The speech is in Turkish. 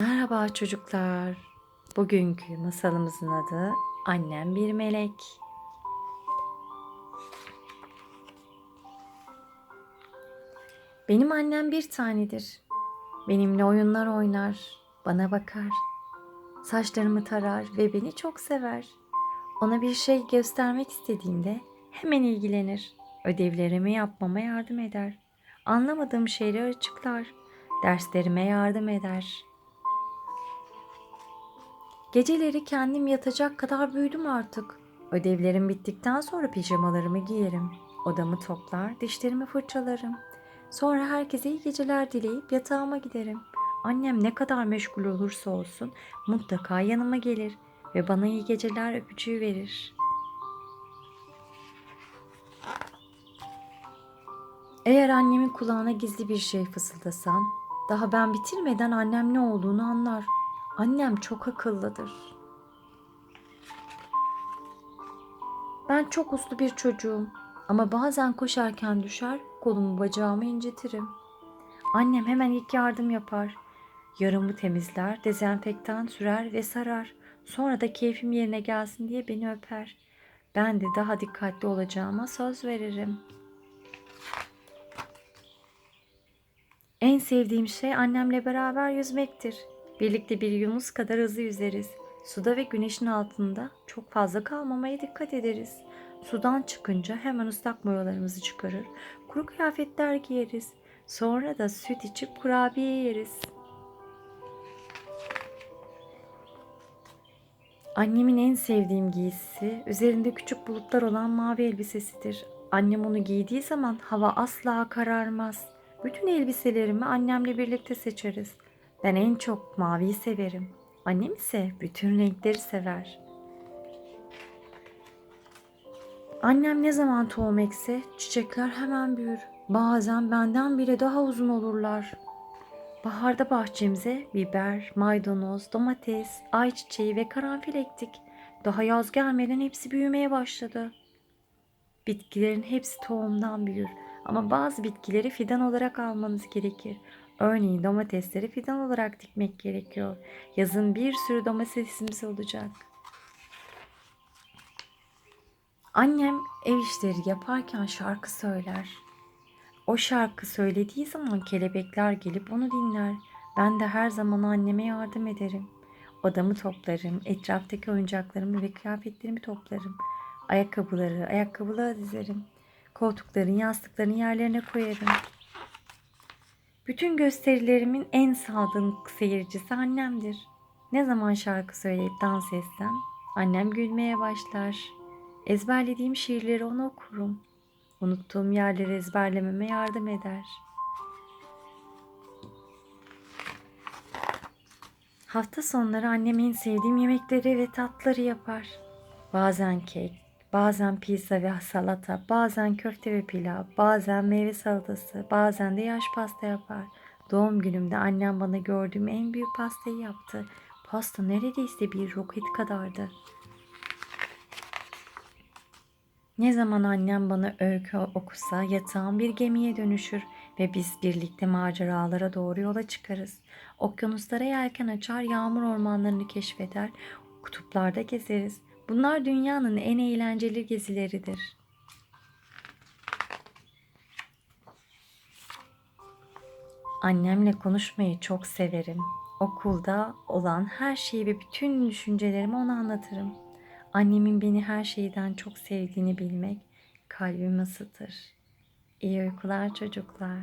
Merhaba çocuklar. Bugünkü masalımızın adı Annem Bir Melek. Benim annem bir tanedir. Benimle oyunlar oynar, bana bakar. Saçlarımı tarar ve beni çok sever. Ona bir şey göstermek istediğimde hemen ilgilenir. Ödevlerimi yapmama yardım eder. Anlamadığım şeyleri açıklar. Derslerime yardım eder. Geceleri kendim yatacak kadar büyüdüm artık. Ödevlerim bittikten sonra pijamalarımı giyerim. Odamı toplar, dişlerimi fırçalarım. Sonra herkese iyi geceler dileyip yatağıma giderim. Annem ne kadar meşgul olursa olsun mutlaka yanıma gelir ve bana iyi geceler öpücüğü verir. Eğer annemin kulağına gizli bir şey fısıldasam, daha ben bitirmeden annem ne olduğunu anlar. Annem çok akıllıdır. Ben çok uslu bir çocuğum ama bazen koşarken düşer, kolumu bacağımı incitirim. Annem hemen ilk yardım yapar. Yarımı temizler, dezenfektan sürer ve sarar. Sonra da keyfim yerine gelsin diye beni öper. Ben de daha dikkatli olacağıma söz veririm. En sevdiğim şey annemle beraber yüzmektir. Birlikte bir yunus kadar hızlı yüzeriz. Suda ve güneşin altında çok fazla kalmamaya dikkat ederiz. Sudan çıkınca hemen ıslak mayolarımızı çıkarır. Kuru kıyafetler giyeriz. Sonra da süt içip kurabiye yeriz. Annemin en sevdiğim giysisi üzerinde küçük bulutlar olan mavi elbisesidir. Annem onu giydiği zaman hava asla kararmaz. Bütün elbiselerimi annemle birlikte seçeriz. Ben en çok maviyi severim. Annem ise bütün renkleri sever. Annem ne zaman tohum ekse çiçekler hemen büyür. Bazen benden bile daha uzun olurlar. Baharda bahçemize biber, maydanoz, domates, ayçiçeği ve karanfil ektik. Daha yaz gelmeden hepsi büyümeye başladı. Bitkilerin hepsi tohumdan büyür ama bazı bitkileri fidan olarak almanız gerekir. Örneğin domatesleri fidan olarak dikmek gerekiyor. Yazın bir sürü domatesimiz olacak. Annem ev işleri yaparken şarkı söyler. O şarkı söylediği zaman kelebekler gelip onu dinler. Ben de her zaman anneme yardım ederim. Odamı toplarım, etraftaki oyuncaklarımı ve kıyafetlerimi toplarım. Ayakkabıları ayakkabılığa dizerim. Koltukların, yastıkların yerlerine koyarım. Bütün gösterilerimin en sadık seyircisi annemdir. Ne zaman şarkı söyleyip dans etsem annem gülmeye başlar. Ezberlediğim şiirleri ona okurum. Unuttuğum yerleri ezberlememe yardım eder. Hafta sonları annem en sevdiğim yemekleri ve tatları yapar. Bazen kek, bazen pizza ve salata, bazen köfte ve pilav, bazen meyve salatası, bazen de yaş pasta yapar. Doğum günümde annem bana gördüğüm en büyük pastayı yaptı. Pasta neredeyse bir roket kadardı. Ne zaman annem bana öykü okusa yatağım bir gemiye dönüşür ve biz birlikte maceralara doğru yola çıkarız. Okyanuslara yelken açar, yağmur ormanlarını keşfeder, kutuplarda gezeriz. Bunlar dünyanın en eğlenceli gezileridir. Annemle konuşmayı çok severim. Okulda olan her şeyi ve bütün düşüncelerimi ona anlatırım. Annemin beni her şeyden çok sevdiğini bilmek kalbimi ısıtır. İyi uykular çocuklar.